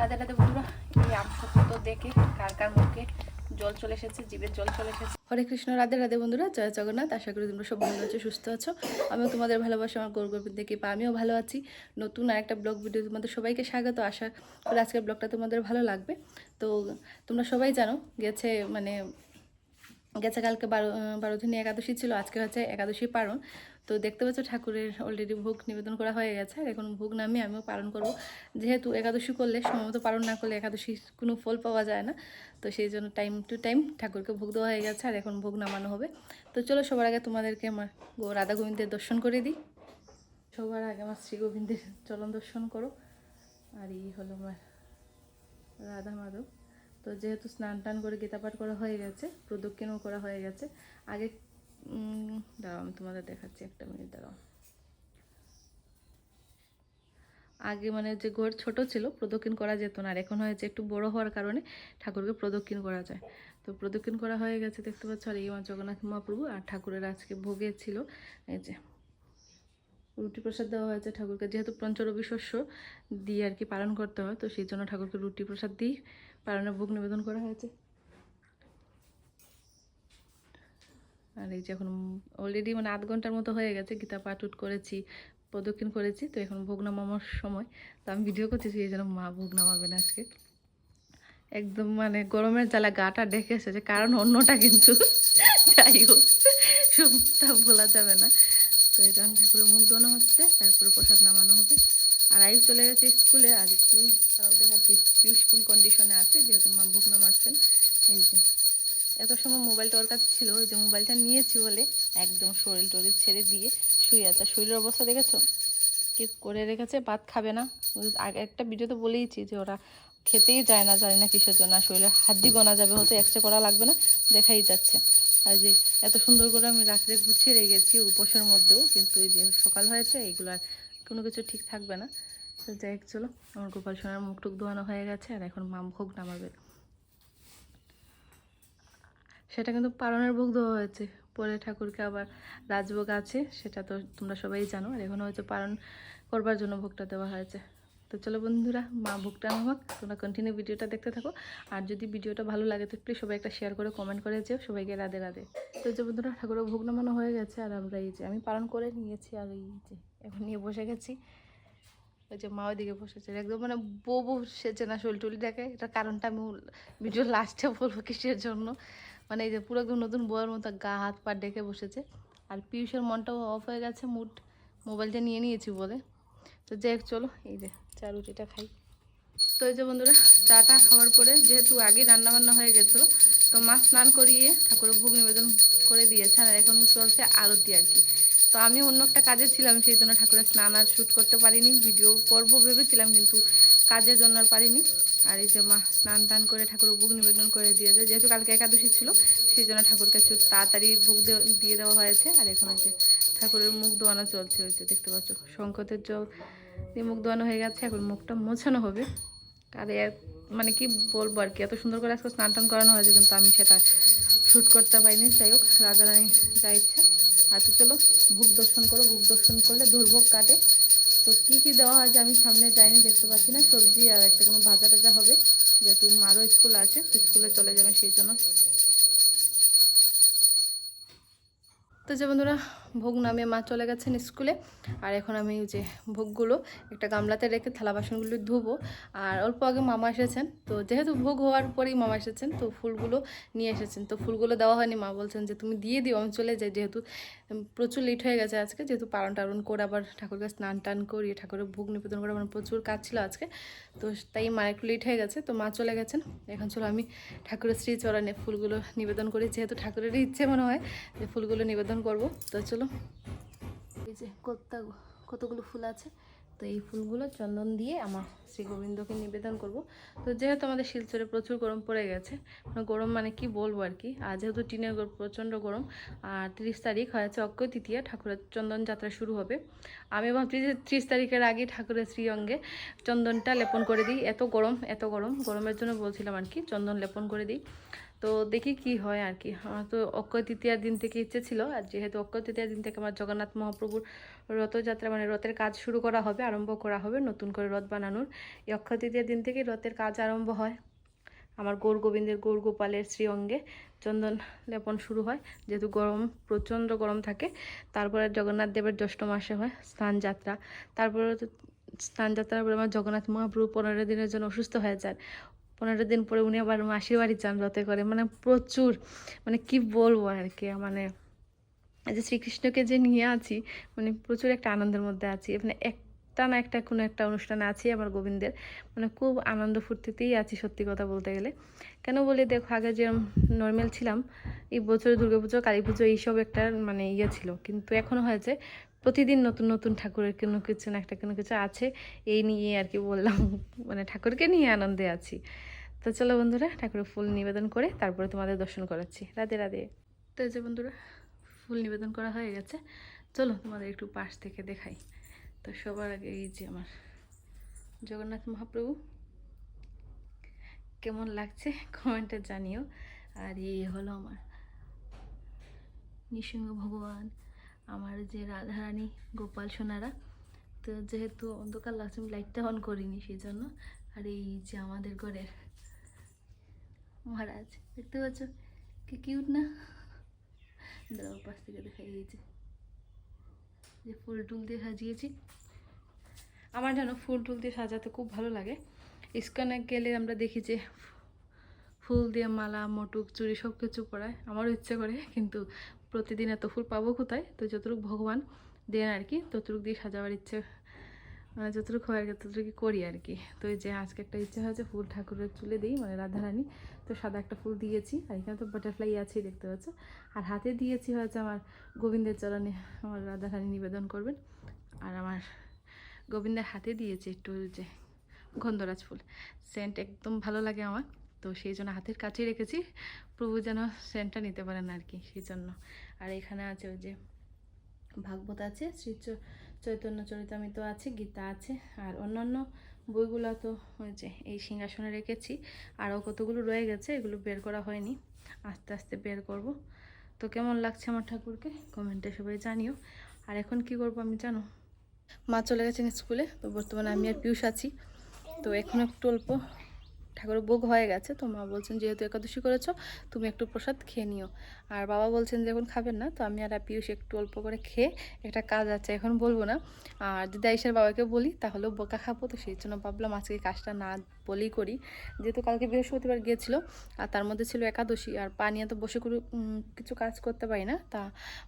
রাধে রাধে বন্ধুরা, এই আমসত্ব দেখে কার কার মুখে জল চলে এসেছে জিভের জল চলে এসেছে। হরে কৃষ্ণ, রাধে রাধে বন্ধুরা, জয় জগন্নাথ। আশা করি তোমরা সব ভালো আছো, সুস্থ আছো। আমিও তোমাদের ভালোবাসা, আমার গৌর গর্বিত দেখি বা আমিও ভালো আছি। নতুন আর একটা ব্লগ ভিডিও তোমাদের সবাইকে স্বাগত। আশা করি আজকের ব্লগটা তোমাদের ভালো লাগবে। তো তোমরা সবাই জানো, গেছে মানে গেছে কালকে বারো বারোদিনী একাদশী ছিল, আজকে হচ্ছে একাদশী পারণ। তো দেখতে পাচ্ছ ঠাকুরের অলরেডি ভোগ নিবেদন করা হয়ে গেছে। আর এখন ভোগ নামিয়ে আমিও পালন করব। যেহেতু একাদশী করলে, সময়মতো পালন না করলে একাদশীর কোনো ফল পাওয়া যায় না। তো সেই জন্য টাইম টু টাইম ঠাকুরকে ভোগ দেওয়া হয়ে গেছে আর এখন ভোগ নামানো হবে। তো চলো সবার আগে তোমাদেরকে আমার রাধা গোবিন্দের দর্শন করে দিই। সবার আগে আমার শ্রী গোবিন্দের চলন দর্শন করো। আর এই হলো আমার রাধা মাধব। তো যেহেতু স্নান টান করে গীতা পাঠ করা হয়ে গেছে, প্রদক্ষিণও করা হয়ে গেছে, আগে দাঁড়াও, আমি তোমাদের দেখাচ্ছি একটা মিনিট, দাঁড়াও। আগে মানে যে ঘর ছোট ছিল, প্রদক্ষিণ করা যেত না, আর এখন হয়েছে একটু বড় হওয়ার কারণে ঠাকুরকে প্রদক্ষিণ করা যায়। তো প্রদক্ষিণ করা হয়ে গেছে, দেখতে পাচ্ছ, আর এই আমার জগন্নাথ মহাপ্রভু আর ঠাকুরের আজকে ভোগে ছিল, এই যে। রুটি প্রসাদ দেওয়া হয়েছে ঠাকুরকে, যেহেতু পঞ্চরবি শস্য দিয়ে আর কি পালন করতে হয়, তো সেই জন্য ঠাকুরকে রুটি প্রসাদ দিয়ে পালনের ভোগ নিবেদন করা হয়েছে। আর এই যে এখন অলরেডি মানে আধ ঘণ্টার মতো হয়ে গেছে, গীতা পাঠ উঠ করেছি, প্রদক্ষিণ করেছি, তো এখন ভোগ নামানোর সময়। তো আমি ভিডিও করতেছি, এই জন্য মা ভোগ নামাবেন আজকে। একদম মানে গরমের জ্বালা গাটা ডেকে এসেছে, কারণ অন্যটা কিন্তু। যাই হোক, সবটা বলা যাবে না। তো এই জন্য ঠাকুরের মুখ ধোনো হচ্ছে, তারপরে প্রসাদ নামানো হবে। আর আই চলে গেছে স্কুলে, আর পিউষ তাও দেখাচ্ছি, পিউষ কোন কন্ডিশনে আছে, যেহেতু মা ভোগ নামাচ্ছেন। এই যে। এত সময় মোবাইলটা ওর কাছে ছিল, ওই যে মোবাইলটা নিয়েছি বলে একদম শরীর টরিল ছেড়ে দিয়ে শুয়ে আছে। শরীরের অবস্থা দেখেছ? কি করে রেখেছে? ভাত খাবে না। আগে একটা ভিডিওতে বলেইছি যে ওরা খেতেই যায় না, জানি না কিসের জন্য। শরীরে হাড্ডি গোনা যাবে হয়তো এক্সরে করা লাগবে না, দেখাই যাচ্ছে। আর যে এত সুন্দর করে আমি রাত্রে গুছিয়ে রেখেছি উপোসের মধ্যেও, কিন্তু ওই যে সকাল হয়েছে এইগুলো আর কোনো কিছু ঠিক থাকবে না। তো যাই হোক, চলো। আমার গোপাল সোনার মুখ টুক ধোয়ানো হয়ে গেছে, আর এখন মাম ভোগ নামাবে। সেটা কিন্তু পালনের ভোগ দেওয়া হয়েছে। পরে ঠাকুরকে আবার রাজভোগ আছে, সেটা তো তোমরা সবাই জানো। আর এখন হয়তো পালন করবার জন্য ভোগটা দেওয়া হয়েছে। তো চলো বন্ধুরা, মা ভোগটা নামাক তোমরা কন্টিনিউ ভিডিওটা দেখতে থাকো। আর যদি ভিডিওটা ভালো লাগে, তো প্লিজ সবাই একটা শেয়ার করে কমেন্ট করে যেও সবাইকে রাধে রাধে। তো যে বন্ধুরা, ঠাকুরের ভোগ নামানো হয়ে গেছে, আর আমরা এই যে, আমি পালন করে নিয়েছি, আর এই যে, এখন নিয়ে বসে গেছি। ওই যে মা ওইদিকে বসেছে। একদম মানে বউ বউ সেছে না টুলি দেখে এটা কারণটা আমি ভিডিও লাস্টে বলব কিসের জন্য। মানে এই যে পুরো একদম নতুন বউয়ের মতো গা, হাত, পা ডেকে বসেছে। আর পিউষের মনটাও অফ হয়ে গেছে মুড মোবাইলটা নিয়ে নিয়েছি বলে। তো যাই চলো, এই যে চা রুটিটা খাই। তো এই যে বন্ধুরা, চাটা খাওয়ার পরে যেহেতু আগে রান্না বান্না হয়ে গেছিল, তো মা স্নান করিয়ে ঠাকুরের ভোগ নিবেদন করে দিয়েছে, আর এখন চলছে আরতি আর কি। তো আমি অন্য একটা কাজে ছিলাম, সেই জন্য ঠাকুরের স্নান আর শ্যুট করতে পারিনি। ভিডিও করব ভেবেছিলাম, কিন্তু কাজের জন্য আর পারিনি। আর এই যে মা স্নান টান করে ঠাকুরের ভোগ নিবেদন করে দিয়েছে, যেহেতু কালকে একাদশী ছিল, সেই জন্য ঠাকুরকে একটু তাড়াতাড়ি ভোগ দিয়ে দেওয়া হয়েছে। আর এখন হচ্ছে ঠাকুরের মুখ ধোয়ানো চলছে হয়েছে দেখতে পাচ্ছ শঙ্কতের জল দিয়ে মুখ ধোয়ানো হয়ে গেছে, এখন মুখটা মোছানো হবে। আর এর মানে কি বলব আর কি, এত সুন্দর করে আজকে স্নান টান করানো হয়েছে, কিন্তু আমি সেটা শ্যুট করতে পারিনি। যাই হোক রাধারানী যা ইচ্ছে। আর তো চলো, ভোগ দর্শন করো, ভোগ দর্শন করলে দুর্ভোগ কাটে। তো কী কী দেওয়া হয় যে আমি সামনে যাইনি, দেখতে পাচ্ছি না। সবজি আর একটা কোনো ভাজা টাজা হবে, যেহেতু মারও স্কুল আছে স্কুলে চলে যাবে সেই জন্য। তো যে বন্ধুরা ভোগ নামিয়ে মা চলে গেছেন স্কুলে। আর এখন আমি যে ভোগগুলো একটা গামলাতে রেখে থালা বাসনগুলো ধুবো। আর অল্প আগে মামা এসেছেন, তো যেহেতু ভোগ হওয়ার পরেই মামা এসেছেন, তো ফুলগুলো নিয়ে এসেছেন। তো ফুলগুলো দেওয়া হয়নি, মা বলছেন যে তুমি দিয়ে দিও, আমি চলে যাই যেহেতু প্রচুর লেট হয়ে গেছে আজকে, যেহেতু পালন টালন করে আবার ঠাকুরকে স্নান টান করিয়ে ঠাকুরের ভোগ নিবেদন করে আমার প্রচুর কাজ ছিল আজকে। তো তাই মা একটু লেট হয়ে গেছে, তো মা চলে গেছেন। এখন চলো আমি ঠাকুরের শ্রী চরণে ফুলগুলো নিবেদন করি, যেহেতু ঠাকুরেরই ইচ্ছে মনে হয় যে ফুলগুলো নিবেদন করব। তো চলো এই যে কত কতগুলো ফুল আছে, তো এই ফুলগুলো চন্দন দিয়ে আমার শ্রী গোবিন্দকে নিবেদন করব। তো যেহেতু আমাদের শিলচরে প্রচুর গরম পড়ে গেছে গরম মানে কি বলব আর কি? আর যেহেতু টিনের প্রচণ্ড গরম, আর তিরিশ তারিখ হয়েছে অক্ষয় তৃতীয়া, ঠাকুরের চন্দন যাত্রা শুরু হবে। আমি ভাবছি যে ত্রিশ তারিখের আগে ঠাকুরের শ্রী অঙ্গে চন্দনটা লেপন করে দিই। এত গরম এত গরম, গরমের জন্য বলছিলাম আর কি, চন্দন লেপন করে দিই। তো দেখি কি হয় আর কি আমার তো অক্ষয় তৃতীয়ার দিন থেকে ইচ্ছে ছিল, আর যেহেতু অক্ষয় তৃতীয়ার দিন থেকে আমার জগন্নাথ মহাপ্রভুর রথযাত্রা মানে রথের কাজ শুরু করা হবে, আরম্ভ করা হবে নতুন করে রথ বানানোর। এই অক্ষয় তৃতীয়ার দিন থেকে রথের কাজ আরম্ভ হয়। আমার গৌর গোবিন্দের গৌর গোপালের শ্রী অঙ্গে চন্দন লেপন শুরু হয়। যেহেতু গরম, প্রচণ্ড গরম থাকে, তারপরে জগন্নাথ দেবের জ্যৈষ্ঠ মাসে হয় স্নান যাত্রা। তারপরে স্নান যাত্রার পরে আমার জগন্নাথ মহাপ্রভু পনেরো দিনের জন্য অসুস্থ হয়ে যান পনেরো দিন পরে উনি আবার মাসির বাড়ি যান রথে করে। মানে প্রচুর মানে কি বলব আর কি মানে যে শ্রীকৃষ্ণকে যে নিয়ে আছি মানে প্রচুর একটা আনন্দের মধ্যে আছি। মানে একটা না একটা কোনো একটা অনুষ্ঠান আছি আমার গোবিন্দের। মানে খুব আনন্দ ফুর্তিতেই আছি সত্যি কথা বলতে গেলে। কেন বলি, দেখো আগে যে নর্মাল ছিলাম, এই বছর দুর্গাপুজো কালী পুজো, এইসব একটা মানে ইয়ে ছিল। কিন্তু এখনও হয়েছে প্রতিদিন নতুন নতুন ঠাকুরের কোনো কিছু না একটা কোনো কিছু আছে, এই নিয়ে আর কি বললাম মানে ঠাকুরকে নিয়ে আনন্দে আছি। তো চলো বন্ধুরা, ঠাকুরের ফুল নিবেদন করে তারপরে তোমাদের দর্শন করাচ্ছি। রাধে রাধে। তো যে বন্ধুরা, ফুল নিবেদন করা হয়ে গেছে। চলো তোমাদের একটু পাশ থেকে দেখাই। তো সবার আগে এই যে আমার জগন্নাথ মহাপ্রভু, কেমন লাগছে কমেন্টে জানিও। আর এই হলো আমার নৃসিংহ ভগবান, আমার যে রাধারানী গোপাল সোনারা। তো যেহেতু অন্ধকার লাগছে আমি লাইটটা অন করিনি, সেই জন্য। আর এই যে আমাদের ঘরের মহারাজ, দেখতে পাচ্ছ? কি কিউট না? দাঁড়াও পাশ থেকে দেখা এই যে ফুল টুল দিয়ে সাজিয়েছি। আমার যেন ফুল টুল দিয়ে সাজাতে খুব ভালো লাগে। ইস্কনে গেলে আমরা দেখি যে ফুল দিয়ে মালা, মটুক, চুড়ি সব কিছু পরায়। আমারও ইচ্ছে করে, কিন্তু প্রতিদিন এত ফুল পাবো কোথায়? তো যতটুকু ভগবান দেন আর কি, ততটুকু দিয়ে সাজাবার ইচ্ছে মানে যতটুকু হয় ততটুকু করি আর কি। তো এই যে আজকে একটা ইচ্ছে হয়েছে ফুল ঠাকুরের চুলে দিই মানে রাধারানী। তো সাদা একটা ফুল দিয়েছি, আর এখানে তো বাটারফ্লাই আছেই, দেখতে পাচ্ছ। আর হাতে দিয়েছি হয়েছে আমার গোবিন্দের চরণে, আমার রাধারানী নিবেদন করবেন। আর আমার গোবিন্দের হাতে দিয়েছি একটু যে গন্ধরাজ ফুল। সেন্ট একদম ভালো লাগে আমার। তো সেই জন্য হাতের কাছেই রেখেছি, প্রভু যেন সেন্টটা নিতে পারেন আর কি, সেই জন্য। আর এখানে আছে ওই যে ভাগবত আছে শ্রী চ- চৈতন্য চরিতামৃত আছে, গীতা আছে, আর অন্যান্য বইগুলো তো যে এই সিংহাসনে রেখেছি, আরও কতগুলো রয়ে গেছে, এগুলো বের করা হয়নি, আস্তে আস্তে বের করব। তো কেমন লাগছে আমার ঠাকুরকে? কমেন্টে সবাই জানিও। আর এখন কি করব আমি জানো? মা চলে গেছেন স্কুলে, তো বর্তমানে আমি আর পিউষ আছি। তো এখন একটু অল্প ঠাকুরের ভোগ হয়ে গেছে, তো মা বলছেন, যেহেতু একাদশী করেছ, তুমি একটু প্রসাদ খেয়ে নিও। আর বাবা বলছেন যে, এখন খাবেন না। তো আমি আর পিউষ একটু অল্প করে খেয়ে একটা কাজ আছে, এখন বলব না। আর যদি আইসার বাবাকে বলি, তাহলেও বোকা খাব। তো সেই জন্য ভাবলাম আজকে কাজটা না বলেই করি। যেহেতু কালকে বৃহস্পতিবার গিয়েছিল, আর তার মধ্যে ছিল একাদশী, আর পা নিয়ে তো বসে করে কিছু কাজ করতে পারি না। তা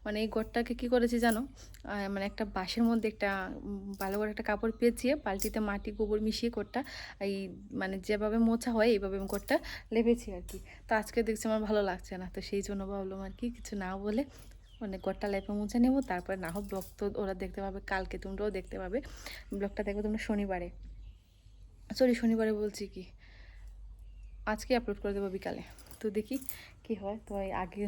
মানে এই ঘরটাকে কি করেছি জানো? মানে একটা বাঁশের মধ্যে একটা ভালো করে একটা কাপড় পেঁচিয়ে বালতিতে মাটি, গোবর মিশিয়ে ঘরটা, এই মানে যেভাবে মোছা হয়, এইভাবে আমি ঘরটা লেপেছি আর কি। তো আজকে দেখছি আমার ভালো লাগছে না। তো সেই জন্য ভাবলাম আর কি, কিছু না বলে মানে ঘরটা লাইফে মুছে নেব, তারপরে না হোক ব্লগ তো ওরা দেখতে পাবে, কালকে তোমরাও দেখতে পাবে। ব্লগটা দেখবে তোমরা শনিবারে। সরি শনিবারে বলছি কি, আজকে আপলোড করে দেবো বিকালে। তো দেখি কি হয়, তো আগে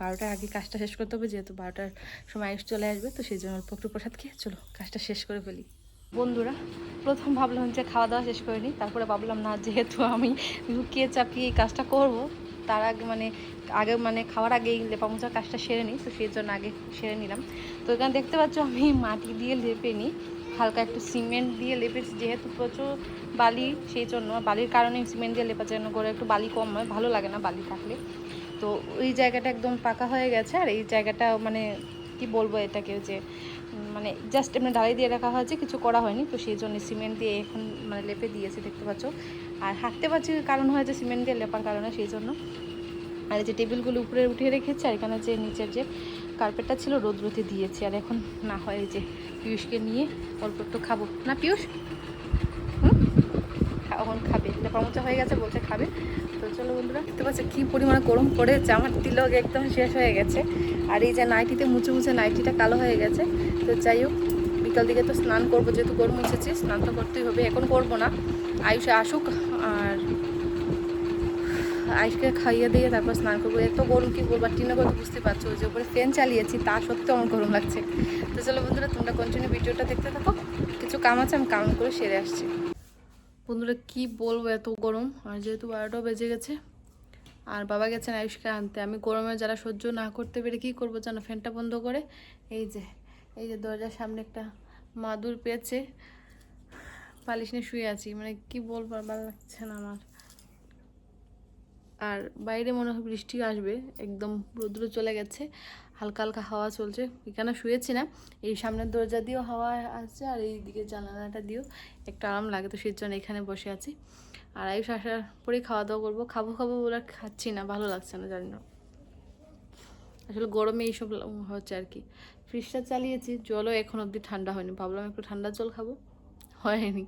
বারোটার আগে কাজটা শেষ করতে হবে, যেহেতু বারোটার সময় আয়ুষ চলে আসবে, তো সেই জন্য অল্প একটু প্রসাদ খেয়ে চলো, কাজটা শেষ করে ফেলি। বন্ধুরা, প্রথম ভাবলাম যে খাওয়া দাওয়া শেষ করে নিই, তারপরে ভাবলাম না, যেহেতু আমি লুকিয়ে চাপিয়ে এই কাজটা করব তার আগে মানে আগে মানে খাওয়ার আগেই লেপা মোছার কাজটা সেরে নিই, তো সেই জন্য আগে সেরে নিলাম। তো এখানে দেখতে পাচ্ছ আমি মাটি দিয়ে লেপে নিই, হালকা একটু সিমেন্ট দিয়ে লেপেছি, যেহেতু প্রচুর বালি, সেই জন্য। বালির কারণে সিমেন্ট দিয়ে লেপা যেন করে একটু বালি কম হয়, ভালো লাগে না বালি থাকলে। তো ওই জায়গাটা একদম পাকা হয়ে গেছে, আর এই জায়গাটা মানে কি বলব এটাকে যে মানে জাস্ট এমনি ঢালাই দিয়ে রাখা হয়েছে, কিছু করা হয়নি, তো সেই জন্য সিমেন্ট দিয়ে এখন মানে লেপে দিয়েছে, দেখতে পাচ্ছ। আর হাঁটতে পারছি কারণ হয়েছে সিমেন্ট দিয়ে লেপার কারণে সেই জন্য। আর যে টেবিলগুলো উপরে উঠিয়ে রেখেছে, আর এখানে যে নিচের যে কার্পেটটা ছিল, রোদ্রতে দিয়েছি। আর এখন না হয় যে পিয়ুষকে নিয়ে অল্প একটু খাব। না? খা- এখন খাবে। লেপা মোচা হয়ে গেছে, বলছে খাবে। তো চলো বন্ধুরা, দেখতে পাচ্ছি কী পরিমাণে গরম পড়েছে আমার তিলক একদম শেষ হয়ে গেছে। আর এই যে নাইটিতে মুছে মুছে, নাইটিটা কালো হয়ে গেছে। তো যাই হোক বিকাল দিকে তো স্নান করব, যেহেতু গরম মুছেছি স্নান তো করতেই হবে, এখন করব না। আয়ুষে আসুক, আর আইসকে খাইয়ে দিয়ে তারপর স্নান করব। এত গরম, কি বলব? আর টিনে কথা বুঝতে পারছ, যে উপরে ফ্যান চালিয়েছি, তা সত্ত্বেও আমার গরম লাগছে। তো চলো বন্ধুরা, তোমরা কন্টিনিউ ভিডিওটা দেখতে থাকো। কিছু কাম আছে, আমি কাম করে সেরে আসছি। বন্ধুরা, কি বলব এত গরম? আর যেহেতু বারোটাও বেজে গেছে, আর বাবা গেছেন আয়ুষকে আনতে। আমি গরমে যারা সহ্য না করতে পেরে কী করব জানো? ফ্যানটা বন্ধ করে। এই যে এই যে দরজার সামনে একটা মাদুর পেয়েছে। পালিশ নিয়ে শুয়ে আছি। মানে কি বলব ভালো লাগছে না আমার। আর বাইরে মনে হয় বৃষ্টি আসবে। একদম রৌদ্র চলে গেছে। হালকা হালকা হাওয়া চলছে। এখানে শুয়েছি না। এই সামনের দরজা দিয়েও হাওয়া আসছে আর এই দিকে জানালাটা দিয়েও একটা আরাম লাগে। তো সেই জন্য এখানে বসে আছি। আর আয়ুষ আসার পরেই খাওয়া দাওয়া করব। খাব খাব বলে খাচ্ছি না। ভালো লাগছে না, জানি না। আসলে গরমে এইসব হচ্ছে আর কি। ফ্রিজটা চালিয়েছি, জলও এখন অবধি ঠান্ডা হয়নি। ভাবলাম একটু ঠান্ডা জল খাব। হয়নি।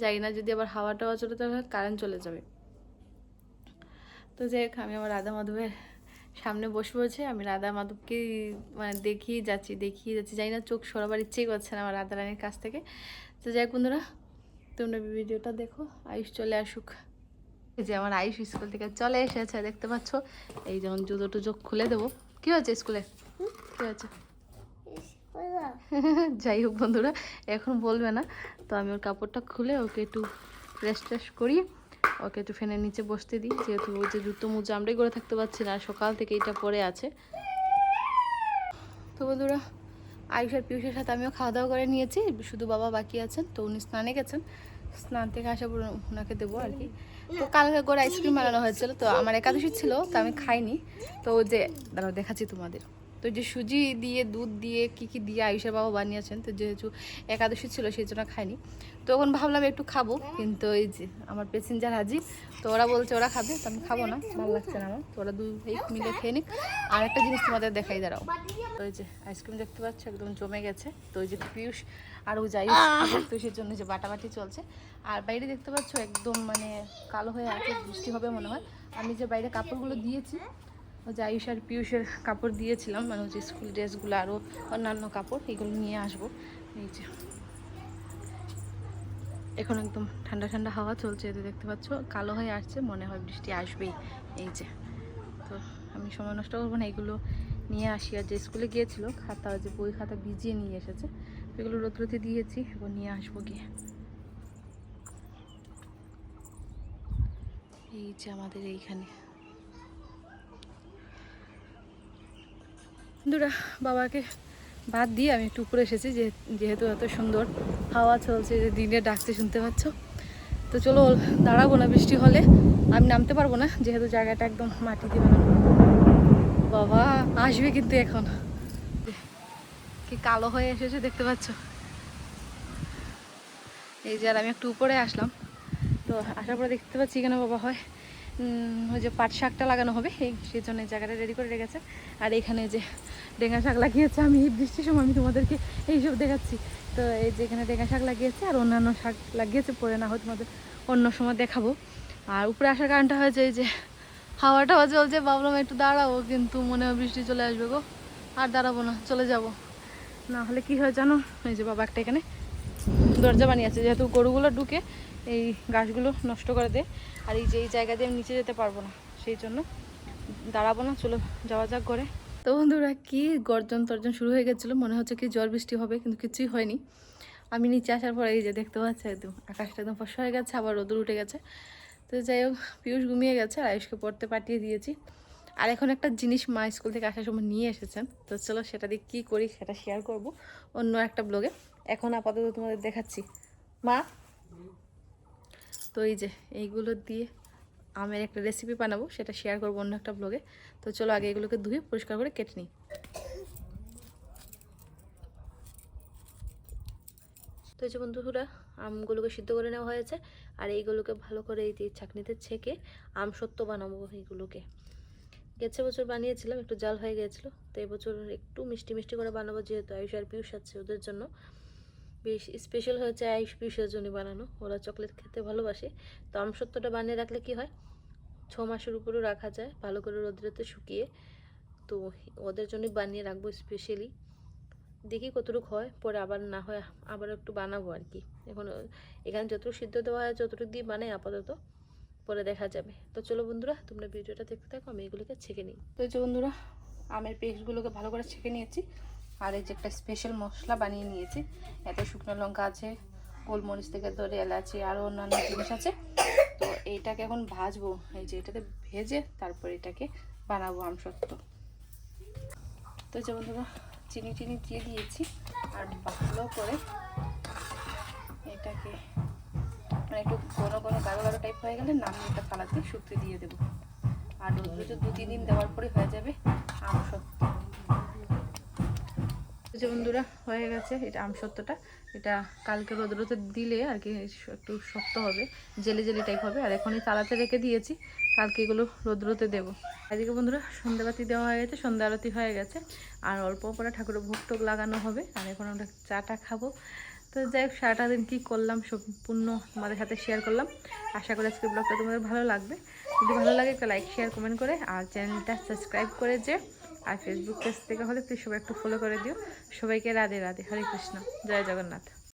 যাই না, যদি আবার হাওয়া টাওয়া চলে তাহলে কারেন্ট চলে যাবে। তো যাই হোক, আমি আমার রাধা মাধবের সামনে বসে বসে আমি রাধা মাধবকে মানে দেখিয়ে যাচ্ছি দেখিয়ে যাচ্ছি। যাই না, চোখ সরাবার ইচ্ছেই করছে না আমার রাধা রানীর কাছ থেকে। তো যাই হোক বন্ধুরা, তোমরা ভিডিওটা দেখো, আয়ুষ চলে আসুক। যে আমার আয়ুষ স্কুল থেকে চলে এসেছে, দেখতে পাচ্ছ? এই যেমন জুতো টুজো খুলে দেবো। কি হয়েছে স্কুলে? কি হয়েছে? যাই হোক বন্ধুরা এখন বলবে না। তো আমি ওর কাপড়টা খুলে ওকে একটু রেস্ট টেস্ট করি। ওকে একটু ফ্যানের নিচে বসতে দিই যেহেতু ও যে জুতো মুজো আমরাই করে থাকতে পারছি না সকাল থেকে এটা পরে আছে। তো বন্ধুরা আয়ুষ আর পিয়ুষের সাথে আমিও খাওয়া দাওয়া করে নিয়েছি শুধু বাবা বাকি আছেন তো উনি স্নানে গেছেন। স্নান থেকে আসা পর ওনাকে দেবো আর কি। তো কালকে করে আইসক্রিম বানানো হয়েছিল, তো আমার একাদশী ছিল, তো আমি খাইনি। তো যে, দাঁড়াও দেখাচ্ছি তোমাদের। তো যে সুজি দিয়ে, দুধ দিয়ে, কি কি দিয়ে আয়ুষের বাবা বানিয়েছেন, তো যেহেতু একাদশী ছিল, সেই জন্য খাইনি। তো তখন ভাবলাম একটু খাব, কিন্তু এই যে আমার প্যাসেঞ্জার হাজি, তো ওরা বলছে ওরা খাবে, তো আমি খাব না, ভালো লাগছে না আমার। তো ওরা দুই ভাই মিলে খেয়ে নিক। আর একটা জিনিস তোমাদের দেখাই, দাঁড়াও। তো ওই যে আইসক্রিম দেখতে পাচ্ছ, একদম জমে গেছে। তো ওই যে পিয়ুষ আর ও যাই পিয়ুষের জন্য যে বাটাবাটি চলছে। আর বাইরে দেখতে পাচ্ছ একদম মানে কালো হয়ে আছে বৃষ্টি হবে মনে হয়। আমি যে বাইরে কাপড়গুলো দিয়েছি ওই যে আয়ুষ আর পিয়ুষের কাপড় দিয়েছিলাম মানে হচ্ছে স্কুল ড্রেসগুলো আরও অন্যান্য কাপড় এগুলো নিয়ে আসব। এই যে। এখন একদম ঠান্ডা ঠান্ডা হাওয়া চলছে এতে দেখতে পাচ্ছ কালো হয়ে আসছে মনে হয় বৃষ্টি আসবেই। এই যে। তো আমি সময় নষ্ট করব না এগুলো নিয়ে আসি। আর যে স্কুলে গিয়েছিল খাতা যে বই খাতা ভিজিয়ে নিয়ে এসেছে। এগুলো রোদ্রতে দিয়েছি এবার নিয়ে আসব গিয়ে। এই যে আমাদের এইখানে। বন্ধুরা, বাবাকে বাদ দিয়ে আমি একটু উপরে এসেছি যেহেতু এত সুন্দর হাওয়া চলছে, যে দিনে ডাকতে শুনতে পাচ্ছ? তো চলো, দাঁড়াবো না বৃষ্টি হলে। আমি নামতে পারব না, যেহেতু জায়গাটা একদম মাটি দিয়ে বাবা, আসবে কিন্তু এখন। কালো হয়ে এসেছে, দেখতে পাচ্ছ? এই যে আর আমি একটু উপরে আসলাম। তো আসার পরে দেখতে পাচ্ছি এখানে বাবা হয়? ওই যে পাট শাকটা লাগানো হবে, এই সেই জন্য এই জায়গাটা রেডি করে রেখেছে। আর এখানে যে ডেঙ্গা শাক লাগিয়েছে, আমি এই বৃষ্টির সময় আমি তোমাদেরকে এইসব দেখাচ্ছি। তো এই যে এখানে ডেঙ্গা শাক লাগিয়েছে আর অন্যান্য শাক লাগিয়েছে, পরে না হয় তোমাদের অন্য সময় দেখাবো। আর উপরে আসার কারণটা হয়েছে এই যে হাওয়া টাওয়া চলছে ভাবলাম একটু দাঁড়াবো, কিন্তু মনে হয় বৃষ্টি চলে আসবে গো। আর দাঁড়াবো না, চলে যাব। না হলে কি হয় জানো? এই যে বাবা একটা এখানে দরজা বানিয়েছে যেহেতু গরুগুলো ঢুকে এই গাছগুলো নষ্ট করে দেয় আর এই যে এই জায়গা দিয়ে আমি নিচে যেতে পারব না, সেই জন্য দাঁড়াবো না, চলো যাওয়া যাক ঘরে। তো বন্ধুরা, কি গর্জন তর্জন শুরু হয়ে গেছিল, মনে হচ্ছে কি ঝড় বৃষ্টি হবে, কিন্তু কিছুই হয়নি। আমি নিচে আসার পরে এই যে দেখতে পাচ্ছি, একদম আকাশটা একদম ফসা হয়ে গেছে, আবার রোদুর উঠে গেছে। তো যাই হোক পিয়ুষ ঘুমিয়ে গেছে, আর আয়ুষকে পড়তে পাঠিয়ে দিয়েছি। আর এখন একটা জিনিস মা স্কুল থেকে আসার সময় নিয়ে এসেছেন তো চলো সেটা দিয়ে কী করি সেটা শেয়ার করব অন্য একটা ব্লগে এখন আপাতত তোমাদের দেখাচ্ছি। মা? তো এই যে, এইগুলো দিয়ে আমের একটা রেসিপি বানাবো, সেটা শেয়ার করব অন্য একটা ব্লগে তো চলো আগে এগুলোকে ধুয়ে পরিষ্কার করে কেটে নিই। তো এই যে বন্ধুরা, আমগুলোকে সিদ্ধ করে নেওয়া হয়েছে, আর এইগুলোকে ভালো করে এই যে ছাঁকনিতে ছেঁকে আম সত্য বানাবো এইগুলোকে। গেছে বছর বানিয়েছিলাম, একটু জাল হয়ে গিয়েছিল তো এবছর একটু মিষ্টি মিষ্টি করে বানাবো যেহেতু আয়ুষ আর পিউষ আছে ওদের জন্য। বেশ স্পেশাল হয়েছে আয়ুষ পিউষের জন্য বানানো, ওরা চকলেট খেতে ভালোবাসে। তো আম সত্যটা বানিয়ে রাখলে কি হয়? ছ মাসের উপরেও রাখা যায়, ভালো করে রোদ্রেতে শুকিয়ে। তো ওদের জন্যই বানিয়ে রাখব স্পেশালি দেখি কতটুকু হয়, পরে আবার না হয় আবার একটু বানাবো আর কি। এখন এখানে যতটুকু সিদ্ধ দেওয়া হয়, যতটুকু দিয়ে বানাই আপাতত। পরে দেখা যাবে। তো চলো বন্ধুরা, তোমরা ভিডিওটা দেখতে থাকো, আমি এগুলোকে ছেঁকে নিই। তো যে বন্ধুরা, আমের পেস্টগুলোকে ভালো করে ছেঁকে নিয়েছি। আর এই যে একটা স্পেশাল মশলা বানিয়ে নিয়েছি। এতে শুকনো লঙ্কা আছে, গোলমরিচ থেকে ধরে এলাচি আরও অন্যান্য জিনিস আছে। তো এইটাকে এখন ভাজবো। এই যে এটাতে ভেজে তারপর এটাকে বানাবো আমসত্ত্ব তো যে বন্ধুরা, চিনি টিনি দিয়ে দিয়েছি। আর ভালো করে এটাকে মানে একটু ঘন ঘন গাঢ় গাঢ় টাইপ হয়ে গেলে নামিয়ে এটা থালাতে শুকতে দিয়ে দেবো। আর রোদ্রে দু তিন দিন দেওয়ার পরে হয়ে যাবে আমসত্ত্ব। যে বন্ধুরা, হয়ে গেছে এটা আমসত্ত্বটা। এটা কালকে রোদ্রতে দিলে আর কি একটু শক্ত হবে, জেলি জেলি টাইপ হবে। আর এখনই তালাতে রেখে দিয়েছি, কালকে এগুলো রোদ্রতে দেবো। এদিকে বন্ধুরা সন্ধ্যাবাতি দেওয়া হয়ে গেছে, সন্ধ্যা আরতি হয়ে গেছে। আর অল্প করে ঠাকুরের ভোগ টোক লাগানো হবে। আর এখন আমরা চাটা খাব। তো যাই হোক সারাটা দিন কী করলাম সম্পূর্ণ তোমাদের সাথে শেয়ার করলাম। আশা করি আজকে ব্লগটা তোমাদের ভালো লাগবে। যদি ভালো লাগে, একটা লাইক শেয়ার কমেন্ট করে আর চ্যানেলটা সাবস্ক্রাইব করে যে আর ফেসবুক পেজ থেকে হলে প্লিজ সবাই একটু ফলো করে দিও। সবাইকে রাধে রাধে, হরে কৃষ্ণ, জয় জগন্নাথ।